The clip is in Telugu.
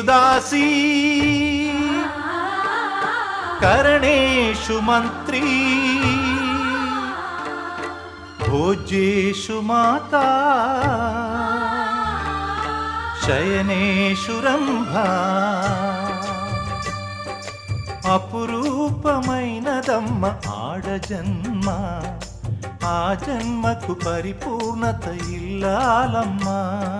దాసీ. కరణేషు మంత్రీ. భోజ్యేషు మాతా. శయనేషు రంభా. అపురూపమైనదమ్మ ఆడజన్మ ఆ జన్మకు పరిపూర్ణత ఇల్లాలమ్మా.